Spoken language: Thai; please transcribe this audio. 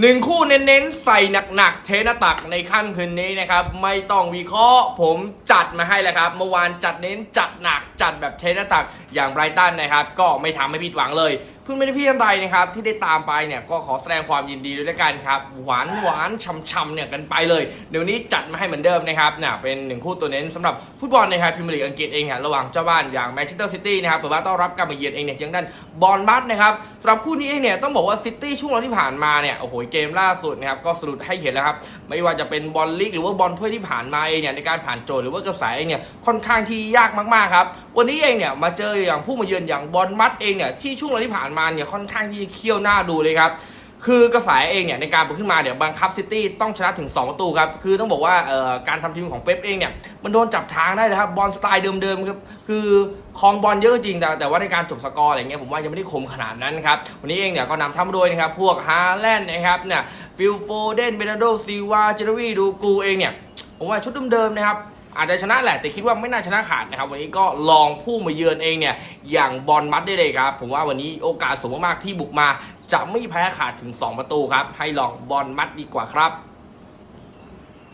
หนึ่งคู่เน้นๆ ใส่หนักๆ เทนตักในขั้นคืนนี้นะครับ ไม่ต้องวิเคราะห์ผมจัดมาให้แล้วครับ เมื่อวานจัดเน้นจัดหนักจัดแบบเทนตักอย่างไบรตันนะครับ ก็ไม่ทำให้ผิดหวังเลย เพื่อนไม่ได้พี่อะไรนะครับที่ได้ตามไปเนี่ยก็ขอแสดงความยินดีด้วยกันครับหวานหวานๆช่ำๆเนี่ยกันไปเลย เดี๋ยวนี้จัดมาให้เหมือนเดิมนะครับเนี่ยเป็นหนึ่งคู่ตัวเน้นสำหรับฟุตบอลนะครับพรีเมียร์ลีกอังกฤษเองเนี่ยระหว่างเจ้าบ้านอย่างแมนเชสเตอร์ซิตี้นะครับเปิดบ้านต้อนรับการมาเยือนเองเนี่ยยังด้านบอลมัดนะครับสำหรับคู่นี้เองเนี่ยต้องบอกว่าซิตี้ช่วงเวลาที่ผ่านมาเนี่ยโอ้โหเกมล่าสุดนะครับก็สรุปให้เห็นแล้วครับไม่ว่าจะเป็นบอลลีกหรือว่าบอลถ้วยที่ผ่านมาเองเนี่ยในการผ่านโจทย์หรือว่ากระแสเองเนี่ยค่อนข้างที่ยากมากๆครับวันนี้เองเนี่ยมาเจออย่างผู้มาเยือนอย่างบอลมัดเองเนี่ยที่ช่วงเวลาที่ผ่านมาเนี่ยค่อนข้างที่จะเคี่ยวหน้าดูเลยครับคือกระแสเองเนี่ยในการเปิดขึ้นมาเนี่ยบังคับซิตี้ต้องชนะถึง2ประตูครับคือต้องบอกว่าการทำทีมของเป๊ปเองเนี่ยมันโดนจับทางได้นะครับบอลสไตล์เดิมๆครับคือคลองบอลเยอะจริงแต่แต่ว่าในการจบสกอร์อะไรเงี้ยผมว่ายังไม่ได้คมขนาดนั้นครับวันนี้เองเนี่ยก็นำทัพมาด้วยนะครับพวกฮาแลนด์นะครับเนี่ยฟิลโฟเดนเบนาโดซิวาเจเนวีดูกูเองเนี่ยผมว่าชุดเดิมๆนะครับ อาจจะชนะแหละแต่คิดว่าไม่น่าชนะขาดนะครับ วันนี้ก็ลองผู้มาเยือนเองเนี่ย อย่างบอลมัดได้เลยครับ ผมว่าวันนี้โอกาสสูงมากๆที่บุกมา จะไม่แพ้ขาดถึง 2 ประตูครับ ให้ลองบอลมัดดีกว่าครับ